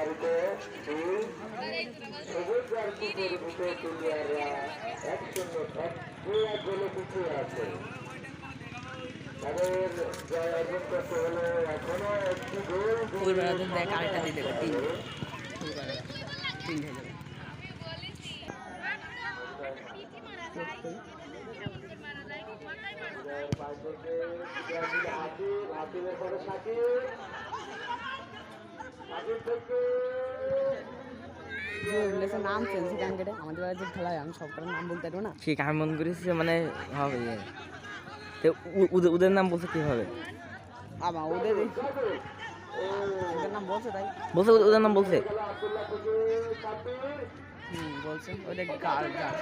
গাড়িতে দুই সবুজ জার্সি পরিহিত প্লেয়াররা এক শূন্য এক গোলে পিছিয়ে আছে। তাদের জয় অর্জন করতে হলে এখনও একটি গোল দেখ আরেকটা দিয়ে দেবে তিন। তিন হয়ে যাবে। হাতির পরে সাকিব। সাকিব থেকে বলেছে নাম চেলছি ক্যান্ডিডেট আমাদের বাড়িতে খেলা হয় আমি সব নাম বলতে পারব না? ঠিক আমি মন করেছি মানে হবে ইয়ে। তো ওদের- নাম বলছে কি হবে? ওদের ওদের নাম বলছে তাই? বলছে ওদের- নাম বলছে? হুম বলছে। ওদের গার গার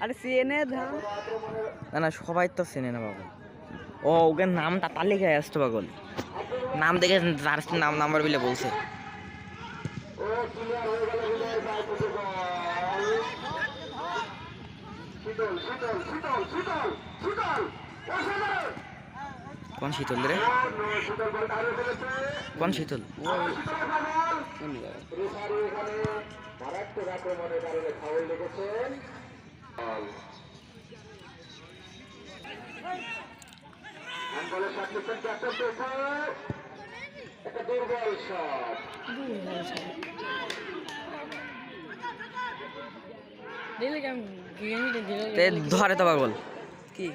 আরে সিএনএ ধান না না সবাই তো চেনে না পাগল ও, ওকে নামটা তার লিখে আসতো পাগল নাম দেখে জার্সির নাম, নাম্বার বলে বলছে। কোন শীতল রে? কোন শীতল? শীতলের বল ক্যাপ্টেন পেয়েছে একটা দুর্বল শট ধরে তো পাগল। কি?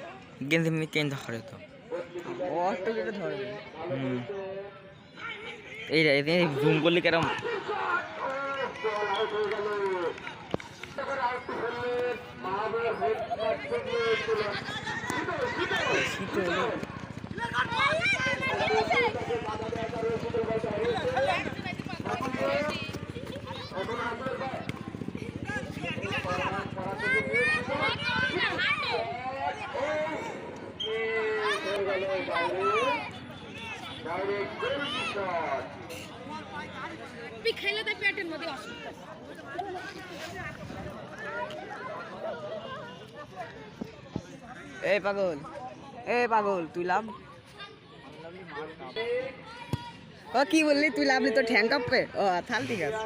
গেঞ্জি কেন ধরে তো? যেটা হুম। এই জুম করলি কেরম? বল আউট হয়ে গেল এবার আউট ফেললেন মাহবুব হেড ম্যাচ ছিল শীতল শীতল শীতল এখন হাতের বল খেলে তাই পেটের মধ্যে অসুবিধা এই পাগল এই পাগল তুই লাভ? ও কি বললি? তুই লাভলি তো ঠ্যাং কাপকে ও থাল ঠিক আছে।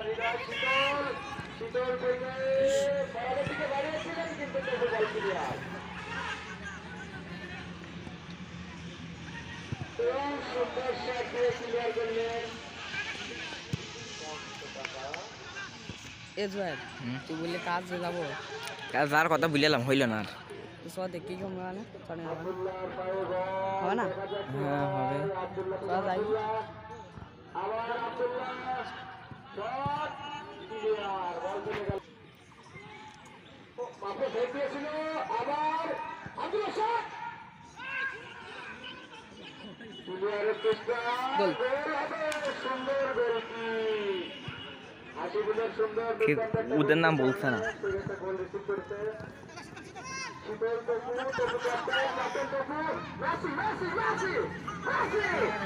শীতল সুন্দর শট দিয়ে ক্লিয়ার করলেন এ জুয়ার তুই বললি কাজ যাব। কাল যার কথা বুঝলাম হইল না আর। তো সব দেখি কমবে মানে? চলে হবে না? হ্যাঁ হবে। চল যাই। আবার আব্দুল্লাহ শট ক্লিয়ার বল চলে গেল ও, মাঠে দিয়েছিল আবার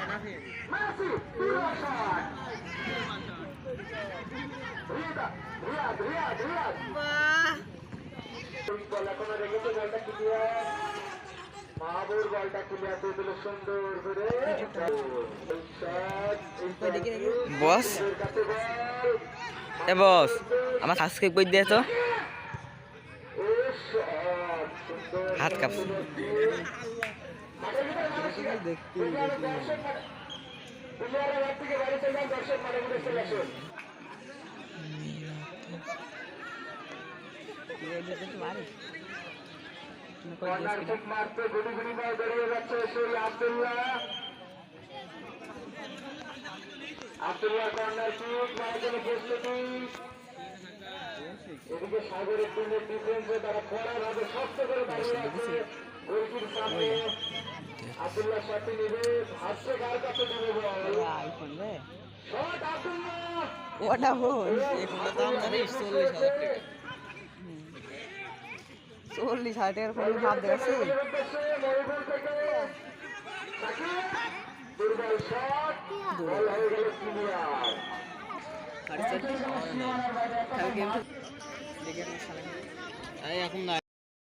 মেসি মেসি পুরো শট রিয়াদ রিয়াদ রিয়াদ মাহবুর বলটা ক্লিয়ার করে দিল সুন্দর করে। বস। এ বস আমার সাবস্ক্রাইব করে দিয়ে তো? হাত কাঁপছে। দেখতে প্লেয়ারের দর্শক মানে প্লেয়ারের হাত থেকে বাইরে চলে যান দর্শক মানে মনে চলে আসুন এই যেতে তো পারে না কই কর্নার দিয়েছি কিক মারতে গুলি গুলি বল বেরিয়ে যাচ্ছে সেই আব্দুল্লাহ। আব্দুল্লাহ কর্নার কিক জন্য প্রস্তুতি এদিকে সাগরের টিমের ডিফেন্সে তারা কড়া ভাবে শক্ত করে দাঁড়িয়ে আছে। গোলকির সামনে আব্দুল্লাহ শটটি নেবে। হাতছে কার কাছে দেবে বল। শট আব্দুল্লাহ। ওটা এই ফোনটা দাম জানিস চল্লিশ হাজার টাকা। চল্লিশ হাজার টাকার ফোন ভাব দেখছি এখন না